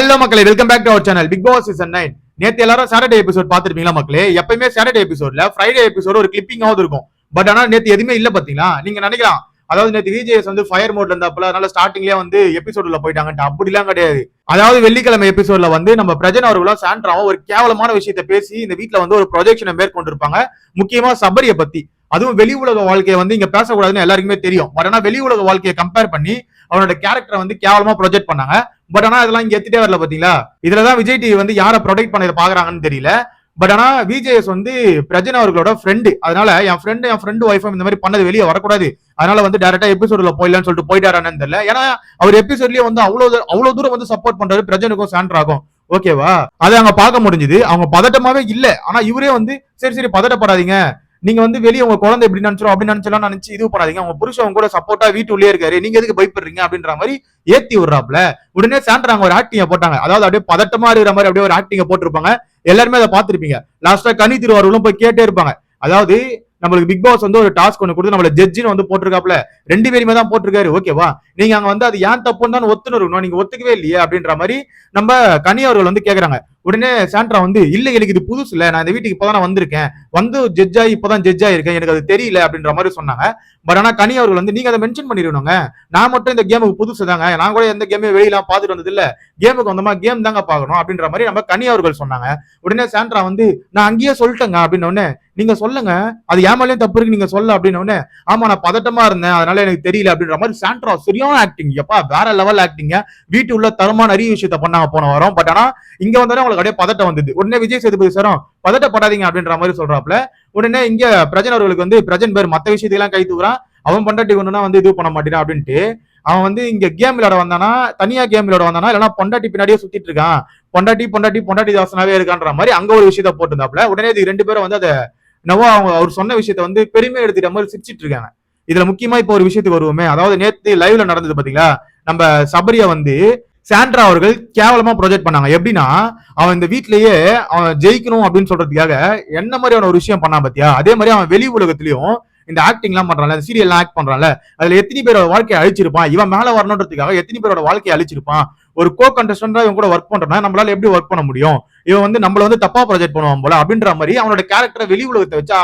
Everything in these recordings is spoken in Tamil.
ஹலோ மக்களே welcome back to our channel Bigg Boss season nine நேற்று எல்லாரும் சாட்டர்டே எபிசோட் பார்த்துருப்பீங்களா மக்களே? எப்பயுமே சாட்டர்டே எபிசோட்ல ஃப்ரைடே எபிசோட் ஒரு கிளிப்பிங்காவது இருக்கும். பட் ஆனால் நேற்று எதுவுமே இல்லை பார்த்தீங்களா? நீங்க நினைக்கலாம். அதாவது நேற்று விஜேஎஸ் வந்து ஃபயர் மோட்ல இருந்தாப்புல அதனால ஸ்டார்டிங்லயே வந்து எபிசோட்ல போயிட்டாங்கன்ட்டு. அப்படிலாம் கிடையாது. அதாவது வெள்ளிக்கிழமை எபிசோட்ல வந்து நம்ம பிரஜன் அவர்களும் சாண்ட்ராவும் ஒரு கேவலமான விஷயத்தை பேசி இந்த வீட்டில் வந்து ஒரு ப்ரொஜெக்ஷனை மேற்கொண்டிருப்பாங்க. முக்கியமா சபரியை பத்தி. அதுவும் வெளி உலக வாழ்க்கையை வந்து இங்க பேசக்கூடாதுன்னு எல்லாருக்குமே தெரியும். பட் ஆனால் வெளி உலக வாழ்க்கையை கம்பேர் பண்ணி அவனோட கேரக்டரை வந்து கேவலமா ப்ரொஜெக்ட் பண்ணாங்க. பட் ஆனா இதெல்லாம் இங்க எத்திட்டே வரல பாத்தீங்களா? இதுலதான் விஜய் டிவி வந்து யாரை ப்ரொடெக்ட் பண்ண பாக்குறாங்கன்னு தெரியல. பட் ஆனா விஜேஎஸ் வந்து பிரஜன் அவர்களோட ஃப்ரெண்டு அதனால என் ஃப்ரெண்டு என் ஃப்ரெண்டு ஒய்ஃபும் இந்த மாதிரி பண்ணது வெளியே வரக்கூடாது. அதனால வந்து டேரக்டா எபிசோட்ல போயிடலாம்னு சொல்லிட்டு போயிட்டாரான்னு தெரியல. ஏன்னா அவர் எபிசோட்லயே வந்து அவ்வளவு அவ்வளவு தூரம் வந்து சப்போர்ட் பண்றாரு பிரஜனுக்கும் சாண்ட்ராகும் ஓகேவா அதை அங்க பார்க்க முடிஞ்சது. அவங்க பதட்டமாவே இல்ல. ஆனா இவரே வந்து சரி சரி பதட்டப்படாதீங்க. நீங்க வந்து வெளியே உங்க குழந்தை எப்படி நினைச்சிரும் அப்படின்னு நினைச்சலாம் நினைச்சு இது பண்ணாதீங்க. உங்க புருஷன் உங்க கூட சப்போர்ட்டா வீட்டுள்ளே இருக்காரு. நீங்க எதுக்கு பயப்படுறீங்க அப்படின்ற மாதிரி ஏத்தி விடுறாப்ல உடனே சாண்ட்ராங்க ஒரு ஆக்டிங்க போட்டாங்க. அதாவது அப்படியே பதட்டமா இருக்கிற மாதிரி அப்படியே ஒரு ஆக்டிங்க போட்டிருப்பாங்க. எல்லாருமே அதை பார்த்திருப்பீங்க. லாஸ்டா கனி திருவாரூர்லாம் போய் கேட்டே இருப்பாங்க. அதாவது நம்மளுக்கு பிக் பாஸ் வந்து ஒரு டாஸ்க் ஒன்று கொடுத்து நம்மள ஜட்ஜின்னு வந்து போட்டிருக்காப்ல ரெண்டு பேருமே தான் போட்டிருக்காரு. ஓகேவா நீங்க அங்க வந்து அது ஏன் தப்புன்னு தான் ஒத்துன்னு இருக்கணும் நீங்க ஒத்துக்கவே இல்லையே அப்படின்ற மாதிரி நம்ம கனி அவர்கள் வந்து கேக்குறாங்க. உடனே சாண்ட்ரா வந்து இல்ல எனக்கு இது புதுசு இல்ல. நான் இந்த வீட்டுக்கு இப்பதான் நான் வந்திருக்கேன். வந்து ஜட்ஜ் ஆகி இப்பதான் ஜட்ஜ் இருக்கேன் எனக்கு அது தெரியல அப்படின்ற மாதிரி சொன்னாங்க. பட் ஆனா கனி அவர்கள் வந்து நீங்க அதை மென்ஷன் பண்ணிடணுங்க. நான் மட்டும் இந்த கேமுக்கு புதுசு தாங்க. நான் கூட எந்த கேமே வெளியெல்லாம் பார்த்துட்டு வந்தது இல்ல. கேமுக்கு வந்தமா கேம் தாங்க பார்க்கணும் அப்படின்ற மாதிரி நம்ம கனி அவர்கள் சொன்னாங்க. உடனே சாண்ட்ரா வந்து நான் அங்கேயே சொல்லிட்டேங்க அப்படின்னு நீங்க சொல்லுங்க. அது ஏமாலையும் தப்பு இருக்கு நீங்க சொல்ல அப்படின்னு உடனே ஆமா நான் பதட்டமா இருந்தேன் அதனால எனக்கு தெரியல அப்படின்ற மாதிரி சாண்ட்ரா சரியான ஆக்டிங் எப்பா வேற லெவல் ஆக்டிங்க வீட்டு உள்ள தரமான நிறைய விஷயத்த பண்ணாங்க போன வரோம். பட் ஆனா இங்க வந்தாலும் உங்களுக்கு அப்படியே பதட்டம் வந்தது. உடனே விஜய் சேதுபதி சாரும் பதட்டப்படாதீங்க அப்படின்ற மாதிரி சொல்றாப்ல. உடனே இங்க பிரஜன் அவர்களுக்கு வந்து பிரஜன் பேர் மத்த விஷயத்தையெல்லாம் கை தூக்குறான். அவன் பண்டாட்டி ஒண்ணுனா வந்து இது பண்ண மாட்டேன் அப்படின்ட்டு. அவன் வந்து இங்க கேம் விளையாட வந்தானா தனியா கேம் விளையாட வந்தானா இல்லைன்னா பொண்டாட்டி பின்னாடியே சுத்திட்டு இருக்கான். பொண்டாட்டி பொண்டாட்டி பொண்டாட்டி தாசனாவே இருக்கான்ற மாதிரி அங்க ஒரு விஷயத்த போட்டிருந்தாப்ல. உடனே இது ரெண்டு பேரும் வந்து அதை என்னவோ அவங்க அவர் சொன்ன விஷயத்த வந்து பெருமை எடுத்துட்ட மாதிரி சிரிச்சிட்டு இருக்காங்க. இதுல முக்கியமா இப்போ ஒரு விஷயத்துக்கு வருவோமே. அதாவது நேத்து லைவ்ல நடந்தது பாத்தீங்களா? நம்ம சபரியா வந்து சாண்ட்ரா அவர்கள் கேவலமா ப்ரொஜெக்ட் பண்ணாங்க. எப்படின்னா அவன் இந்த வீட்லயே அவன் ஜெயிக்கணும் அப்படின்னு சொல்றதுக்காக என்ன மாதிரியான ஒரு விஷயம் பண்ணான் பாத்தியா? அதே மாதிரி அவன் வெளி உலகத்திலயும் இந்த ஆக்டிங் எல்லாம் பண்றான்ல சீரியல் சீரியல் ஆக்ட் பண்றான்ல. அதுல எத்தனை பேரோட வாழ்க்கையை அழிச்சிருப்பான்? இவன் மேல வரணுன்றதுக்காக எத்தனை பேரோட வாழ்க்கையை அழிச்சிருப்பான்? ஒரு கோ கண்டஸ்டன்டா இவன் கூட ஒர்க் பண்றனா நம்மளால எப்படி ஒர்க் பண்ண முடியும்? இவன் வந்து நம்மள வந்து தப்பா ப்ரொஜெக்ட் பண்ணுவான் போல அப்படின்ற மாதிரி அவனோட கேரக்டரை வெளி உலகத்தை வச்சா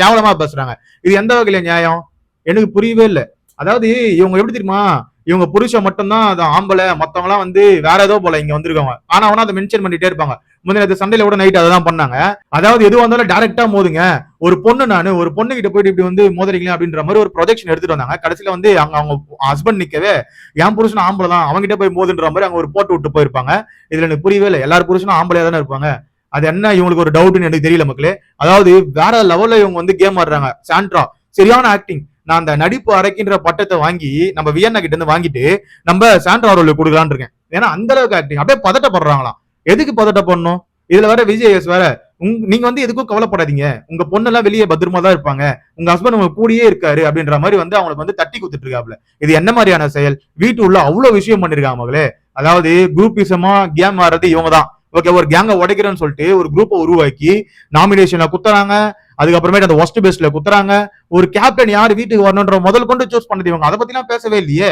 கேவலமா பேசுறாங்க. இது எந்த வகையில நியாயம்? எனக்கு புரியவே இல்லை. அதாவது இவங்க எப்படி தெரியுமா? இவங்க புருஷன் மட்டும்தான் அது ஆம்பளை மத்தவங்க எல்லாம் வந்து வேற ஏதோ போல இங்க வந்திருக்காங்க. ஆனா அவனா அதை மென்ஷன் பண்ணிட்டே இருப்பாங்க. முந்தின சண்டையில கூட நைட் அதான் பண்ணாங்க. அதாவது எது வந்தாலும் டைரக்டா மோதுங்க. ஒரு பொண்ணு நானு ஒரு பொண்ணு கிட்ட போயிட்டு இப்படி வந்து மோதுறீங்களா அப்படின்ற மாதிரி ஒரு ப்ரொஜெக்ஷன் எடுத்துட்டு வந்தாங்க. கடைசியில வந்து அங்க அவங்க ஹஸ்பண்ட் நிக்கவே என் புருஷன் ஆம்பளை தான். அவங்ககிட்ட போய் மோதுன்ற மாதிரி அங்க ஒரு போட்டு விட்டு போயிருப்பாங்க. இதுல எனக்கு புரியவே இல்லை. எல்லாரும் புருஷனும் ஆம்பளையா தானே இருப்பாங்க. அது என்ன? இவங்களுக்கு ஒரு டவுட்னு எனக்கு தெரியல மக்களே. அதாவது வேற லெவல்ல இவங்க வந்து கேம் ஆடுறாங்க. சாண்ட்ரா சரியான ஆக்டிங் நான் அந்த நடிப்பு அரைக்கின்ற பட்டத்தை வாங்கி நம்ம வியன்னா கிட்ட இருந்து வாங்கிட்டு நம்ம சாண்ட்ரா அவர்களுக்கு கொடுக்கலான் இருக்கேன். ஏன்னா அந்த அளவுக்கு ஆக்டிங் அப்படியே பதட்டப்படுறாங்களாம். எதுக்கு பதட்டப்படணும் இதுல வேற விஜய் எஸ் வேற உங் நீங்க வந்து எதுக்கும் கவலைப்படாதீங்க. உங்க பொண்ணெல்லாம் வெளியே பத்திரமா தான் இருப்பாங்க. உங்க ஹஸ்பண்ட் உங்க கூடயே இருக்காரு அப்படின்ற மாதிரி வந்து அவங்களுக்கு வந்து தட்டி கொடுத்துட்டு இருக்காப்ல. இது என்ன மாதிரியான செயல்? வீட்டு உள்ள அவ்வளவு விஷயம் பண்ணிருக்காங்க மகளே. அதாவது குரூப்பிசமா கேம் ஆடுறது இவங்க தான் ஓகே ஒரு கேங்கை உடைக்கிறேன்னு சொல்லிட்டு ஒரு குரூப்பை உருவாக்கி நாமினேஷன்ல குத்துறாங்க. அதுக்கப்புறமேட்டு அந்த ஒஸ்ட் பெஸ்ட்ல குத்துறாங்க. ஒரு கேப்டன் யார் வீட்டுக்கு வரணுன்ற முதல் கொண்டு சூஸ் பண்ணது இவங்க. அதை பத்திலாம் பேசவே இல்லையே.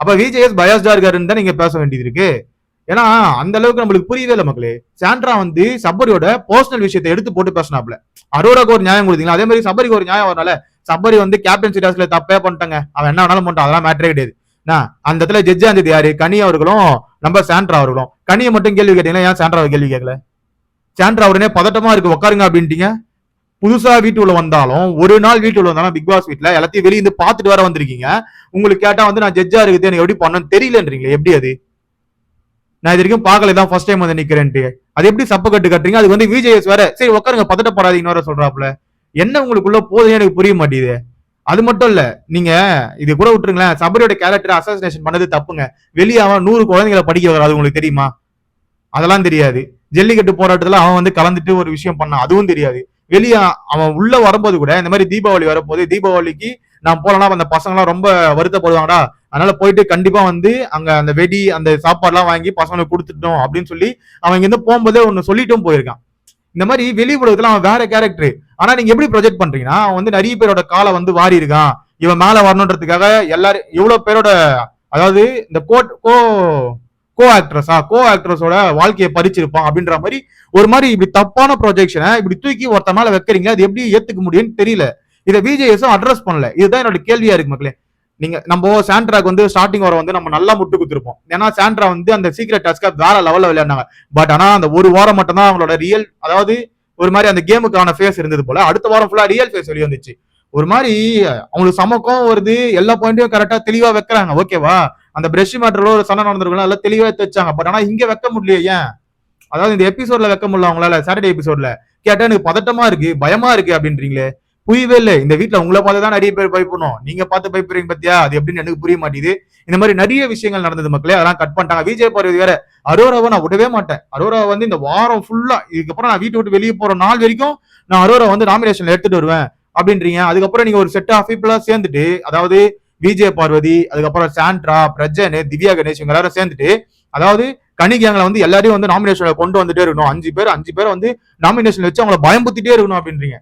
அப்ப விஜேஎஸ் பயாஸ்டா இருக்காருன்னு தான் நீங்க பேச வேண்டியது இருக்கு. ஏன்னா அந்த அளவுக்கு நம்மளுக்கு புரியவே இல்லை மக்களே. சாண்ட்ரா வந்து சபரியோட பர்சனல் விஷயத்தை எடுத்து போட்டு பேசினாப்ல அரோராக்கு ஒரு நியாயம் கொடுத்தீங்களா? அதே மாதிரி சபரிக்கு ஒரு நியாயம் வரனால சபரி வந்து கேப்டன் சீரியாஸ்ல தப்பே பண்ணிட்டாங்க. அவன் என்ன வேணாலும் பண்ணிட்டான் அதெல்லாம் மேட்டரே கிடையாது. நான் அந்த இடத்துல ஜட்ஜா இருந்தது யாரு? கனி அவர்களும் நம்ம சாண்ட்ரா அவர்களும். கனியை மட்டும் கேள்வி கேட்டீங்கன்னா ஏன் சாண்ட்ராவை கேள்வி கேட்கல? சாண்ட்ரா உடனே பதட்டமா இருக்கு உட்காருங்க அப்படின்ட்டீங்க. புதுசா வீட்டுக்குள்ள வந்தாலும் ஒரு நாள் வீட்டுக்குள்ள வந்தாலும் பிக் பாஸ் வீட்டுல எல்லாத்தையும் வெளியே இருந்து பார்த்துட்டு வர வந்திருக்கீங்க. உங்களுக்கு கேட்டா வந்து நான் ஜட்ஜா இருக்குது எனக்கு எப்படி பண்ணணும்னு தெரியலன்றீங்களே எப்படி அது? நான் இது வரைக்கும் பார்க்கல தான் ஃபர்ஸ்ட் டைம் வந்து நிக்கிறேன்ட்டு. அது எப்படி சப்ப கட்டு கட்டுறீங்க? அது வந்து விஜேஎஸ் வேற சரி உட்காருங்க பதட்டப்படாதீங்கன்னு வேற சொல்றாப்ல என்ன உங்களுக்குள்ள போதுன்னு எனக்கு புரிய மாட்டேங்குது. அது மட்டும் இல்ல நீங்க இது கூட விட்டுருங்களேன் சபரியோட கேரக்டர் அசாசினேஷன் பண்ணது தப்புங்க. வெளியே அவன் நூறு குழந்தைங்களை படிக்க வர அது உங்களுக்கு தெரியுமா? அதெல்லாம் தெரியாது. ஜல்லிக்கட்டு போராட்டத்துல அவன் வந்து கலந்துட்டு ஒரு விஷயம் பண்ணான் அதுவும் தெரியாது. வெளியே அவன் உள்ள வரும்போது கூட இந்த மாதிரி தீபாவளி வரப்போது தீபாவளிக்கு நான் போலனா அந்த பசங்களாம் ரொம்ப வருத்தப்படுவாங்கடா அதனால போயிட்டு கண்டிப்பா வந்து அங்க அந்த வெடி அந்த சாப்பாடுலாம் வாங்கி பசங்களுக்கு கொடுத்துட்டோம் அப்படின்னு சொல்லி அவன் இங்க இருந்து போகும்போதே ஒன்னு சொல்லிட்டும் போயிருக்கான். இந்த மாதிரி வெளி உலகத்துல அவன் வேற கேரக்டர் ஆனா நீங்க எப்படி ப்ரொஜெக்ட் பண்றீங்கன்னா அவன் வந்து நிறைய பேரோட காலை வந்து வாரி இருக்கான் இவன் மேல வரணுன்றதுக்காக எல்லாரும் இவ்வளவு பேரோட அதாவது இந்த கோட் கோ கோ ஆக்ட்ரஸா கோ ஆக்ட்ரஸோட வாழ்க்கையை பறிச்சிருப்பான் அப்படின்ற மாதிரி ஒரு மாதிரி இப்படி தப்பான ப்ரொஜெக்ஷனை இப்படி தூக்கி ஒருத்த மேல வைக்கிறீங்க அது எப்படி ஏத்துக்க முடியும்னு தெரியல. இதை பிஜேஎஸும் அட்ரஸ் பண்ணல. இதுதான் என்னோட கேள்வியா இருக்கு மக்களே. நீங்க நம்ம சாண்ட்ராக்கு வந்து ஸ்டார்டிங் வர வந்து நம்ம நல்லா முட்டு குத்துருப்போம். ஏன்னா சாண்ட்ரா வந்து அந்த சீக்ரெட் டாஸ்கா வேற லெவல்ல விளையாடினாங்க. பட் ஆனா அந்த ஒரு வாரம் மட்டும் தான் அவங்களோட ரியல் அதாவது ஒரு மாதிரி அந்த கேமுக்கான ஃபேஸ் இருந்தது போல அடுத்த வாரம் ஃபுல்லா ரியல் ஃபேஸ் வெளியே வந்துச்சு ஒரு மாதிரி அவங்களுக்கு சமக்கம் வருது எல்லா பாயிண்ட்டையும் கரெக்டா தெளிவா வைக்கிறாங்க. ஓகேவா அந்த பிரஷ் மேட்டர்ல ஒரு சண்டை நடந்திருக்கலாம் எல்லாம் தெளிவா எடுத்து பட் ஆனா இங்க வைக்க முடியல ஏன்? அதாவது இந்த எபிசோட்ல வைக்க முடியல அவங்களால சாட்டர்டே எபிசோட்ல கேட்டா எனக்கு பதட்டமா இருக்கு பயமா இருக்கு அப்படின்றீங்களே? புரியவே இல்லை. இந்த வீட்டில் உங்களை பார்த்து தான் நிறைய பேர் பயப்படணும். நீங்க பார்த்து பயப்படுறீங்க பத்தியா? அது எப்படின்னு எனக்கு புரிய மாட்டேங்குது. இந்த மாதிரி நிறைய விஷயங்கள் நடந்தது மக்களே அதெல்லாம் கட் பண்ணிட்டாங்க. விஜய் பார்வதி வேற அரோராவை நான் விடவே மாட்டேன். அரோரா வந்து இந்த வாரம் ஃபுல்லா இதுக்கப்புறம் நான் வீட்டை விட்டு வெளியே போற நாள் வரைக்கும் நான் அரோரா வந்து நாமினேஷன்ல எடுத்துட்டு வருவேன். அப்படின்றீங்க. அதுக்கப்புறம் நீங்க ஒரு செட் ஆஃப் பீப்புளா சேர்ந்துட்டு அதாவது விஜய் பார்வதி அதுக்கப்புறம் சாண்ட்ரா பிரஜன் திவ்யா கணேஷ் இவங்க எல்லாரும் சேர்ந்துட்டு அதாவது கனி வந்து எல்லாரையும் வந்து நாமினேஷன்ல கொண்டு வந்துட்டே இருக்கணும். அஞ்சு பேர் அஞ்சு பேர் வந்து நாமினேஷன் வச்சு அவங்கள பயம்புத்திட்டே இருக்கணும் அப்படின்றீங்க.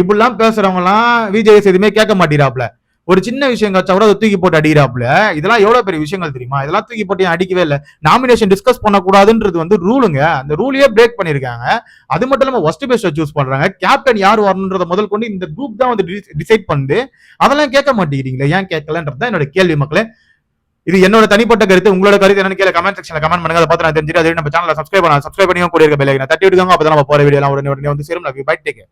இப்படிலாம் பேசுறவங்கலாம் விஜயஸ் எதுவுமே கேட்க மாட்டேறாப்ல ஒரு சின்ன விஷயம் கச்சா கூட அதை தூக்கி போட்டு அடிக்கிறாப்புல. இதெல்லாம் எவ்வளவு பெரிய விஷயங்கள் தெரியுமா? இதெல்லாம் தூக்கி போட்டு ஏன் அடிக்கவே இல்லை? நாமினேஷன் டிஸ்கஸ் பண்ணக்கூடாதுன்றது வந்து ரூலுங்க அந்த ரூலையே பிரேக் பண்ணிருக்காங்க அது மட்டும் இல்லாம ஒஸ்ட் பெஸ்ட் சூஸ் பண்றாங்க. கேப்டன் யார் வரணுன்றத முதல் கொண்டு இந்த குரூப் தான் வந்து டிசைட் பண்ணுது. அதெல்லாம் கேட்க மாட்டேங்கிறீங்களே? ஏன் கேட்கலன்றதுதான் என்னோட கேள்வி மக்களே. இது என்னோட தனிப்பட்ட கருத்து. உங்களோட கருத்து என்னன்னு கேட்க கமெண்ட் செக்ஷன்ல கமெண்ட் பண்ணுங்க. அதை பார்த்து நான் தெரிஞ்சுட்டு அதே நம்ம சேனலை சப்ஸ்கிரைப் பண்ண சப்ஸ்கிரைப் பண்ணியும் கூட இருக்க பெல்லைக்கனை தட்டி விடுங்க. அப்பதான் நம்ம போற வீடியோ உடனே உடனே வந்து சேரும். பைட் டேக்கே